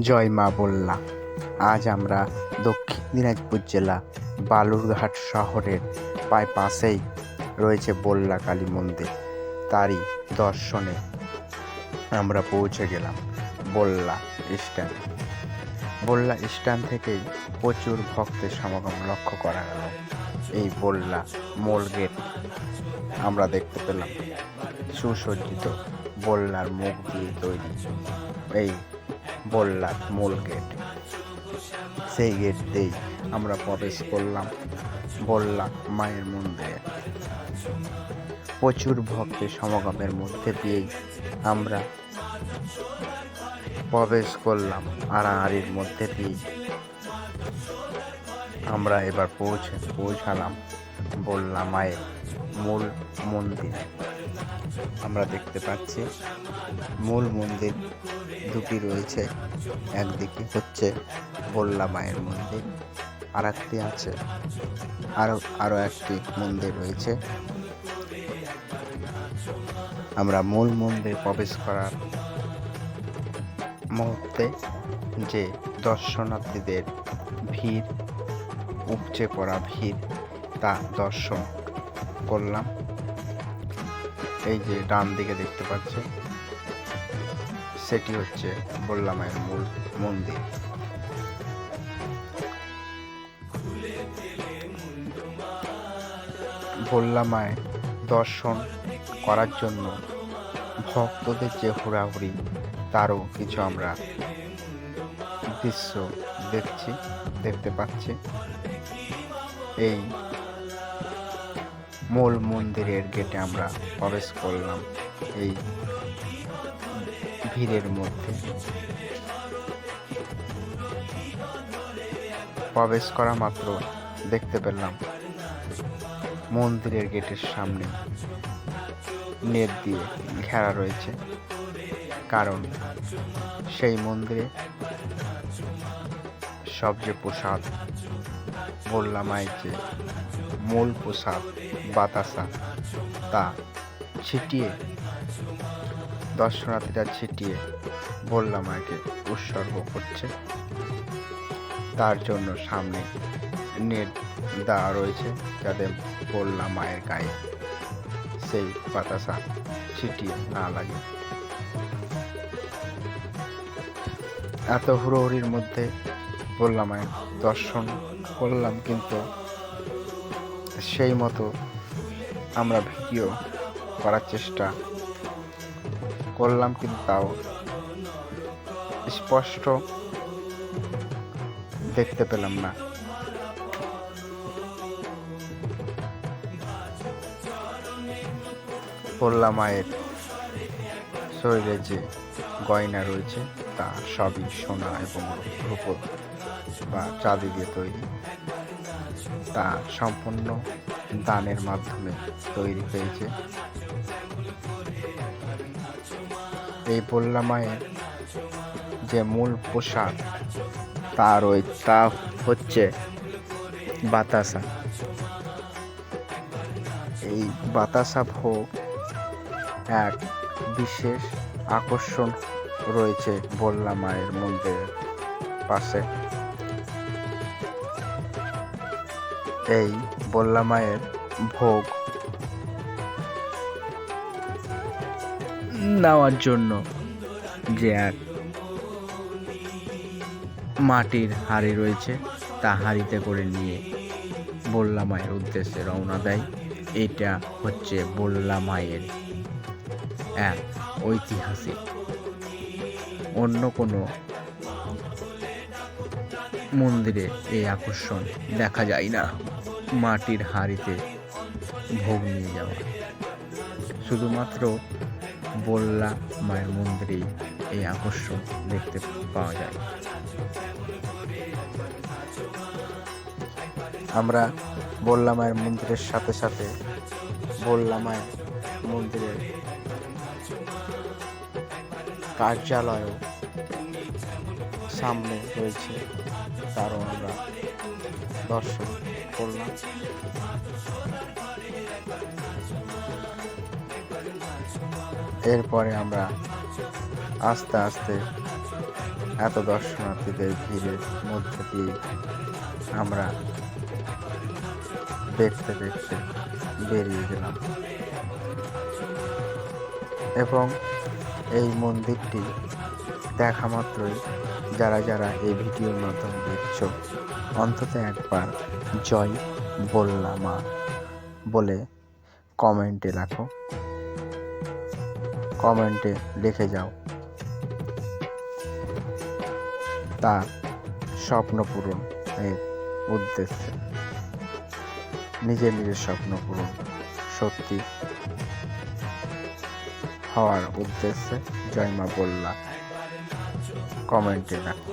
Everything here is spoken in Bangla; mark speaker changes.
Speaker 1: জয় মা বললা। আজ আমরা দক্ষিণ দিনাজপুর জেলা বালুরঘাট শহরের প্রায় পাশেই রয়েছে বললা কালী মন্দির। তারই দর্শনে আমরা পৌঁছে গেলাম বললা স্ট্যান্ড। বললা স্ট্যান্ড থেকেই প্রচুর ভক্তের সমাগম লক্ষ্য করা গেল। এই বললা মোল গেট আমরা দেখতে পেলাম। সুসজ্জিত বললার মুখ দিয়ে তৈরি। এই বললার মূল গেট সেই গেট দিয়েই আমরা প্রবেশ করলাম বললা মায়ের মন্দিরে। প্রচুর ভক্তের সমাগমের মধ্যে দিয়েই আমরা প্রবেশ করলাম, আড়াআড়ির মধ্যে দিয়েই আমরা এবার পৌঁছে, পৌঁছালাম, বললাম, মায়ের মূল মন্দিরে। আমরা দেখতে পাচ্ছি। মূল মন্দির দুটি রয়েছে। একদিকে হচ্ছে বললা মায়ের মন্দির আর একটি আছে আরও আরও একটি মন্দির রয়েছে। আমরা মূল মন্দির প্রবেশ করার মুহূর্তে যে দর্শনার্থীদের ভিড়, উপচে পড়া ভিড়, তা দর্শন করলাম। এই যে ডান দিকে দেখতে পাচ্ছে সেটি হচ্ছে বললা মায়ের মূল মন্দির। বললা মায়ের দর্শন করার জন্য ভক্তদের যে হুড়াহুড়ি, তারও কিছু আমরা দৃশ্য দেখছি, দেখতে পাচ্ছি। এই মূল মন্দিরের গেটে আমরা প্রবেশ করলাম এই ভিড়ের মধ্যে। প্রবেশ করা মাত্র দেখতে পেলাম মন্দিরের গেটের সামনে নেট দিয়ে ঘেরা রয়েছে, কারণ সেই মন্দিরে সব যে প্রসাদ বললাম যে মূল প্রসাদ বাতাসা, তা ছিটিয়ে, দর্শনার্থীরা ছিটিয়ে বললাম মাকে উৎসর্গ করছে। তার জন্য সামনে নেট দেওয়া রয়েছে যাতে বললাম মায়ের গায়ে সেই বাতাসা ছিটিয়ে না লাগে। এত হুড়োহুড়ির মধ্যে বললাম দর্শন করলাম কিন্তু সেই মতো আমরা ভিডিও করার চেষ্টা করলাম, কিন্তু তাও স্পষ্ট দেখতে পেলাম না। পল্লা মায়ের শরীরে যে গয়না রয়েছে, তা সবই সোনা এবং রূপ বা চাঁদি দিয়ে তৈরি। তা সম্পূর্ণ দানের মাধ্যমে তৈরি হয়েছে। এই বল্লা মায়ের যে মূল পোশাক তার ওই তা হচ্ছে বাতাসা। এই বাতাসা ভোগ এক বিশেষ আকর্ষণ রয়েছে বল্লা মায়ের মন্দিরের পাশে। এই বল্লা মায়ের ভোগ নেওয়ার জন্য যে এক মাটির হাড়ি রয়েছে, তা হাড়িতে করে নিয়ে বল্লা মায়ের উদ্দেশ্যে রওনা দেয়। এটা হচ্ছে বল্লা মায়ের এক ঐতিহাসিক, অন্য কোনো মন্দিরে এই আকর্ষণ দেখা যায় না। মাটির হাড়িতে ভোগ নিয়ে যাওয়া। শুধুমাত্র বল্লা মায়ের মন্দিরেই এই আকর্ষণ দেখতে পাওয়া যায়। আমরা বল্লা মায়ের মন্দিরের সাথে সাথে বল্লা মায়ের মন্দিরের কার্যালয়ও সামনে রয়েছে। তারও আমরা দর্শন করলাম এরপরে আমরা আস্তে আস্তে এত দর্শনার্থীদের ভিড়ের মধ্যে দিয়ে আমরা দেখতে দেখতে বেরিয়ে গেলাম। এবং এই মন্দিরটি দেখা মাত্রই যারা যারা এই ভিডিওর মাধ্যমে দেখছ অন্তত একবার জয় বললা মা বলে কমেন্টে রাখো কমেন্টে লিখে যাও। তার স্বপ্ন পূরণ এর উদ্দেশ্যে। নিজের নিজের স্বপ্ন পূরণ সত্যি হওয়ার উদ্দেশ্যে জয়মা বললা। কমেন্টে রাখো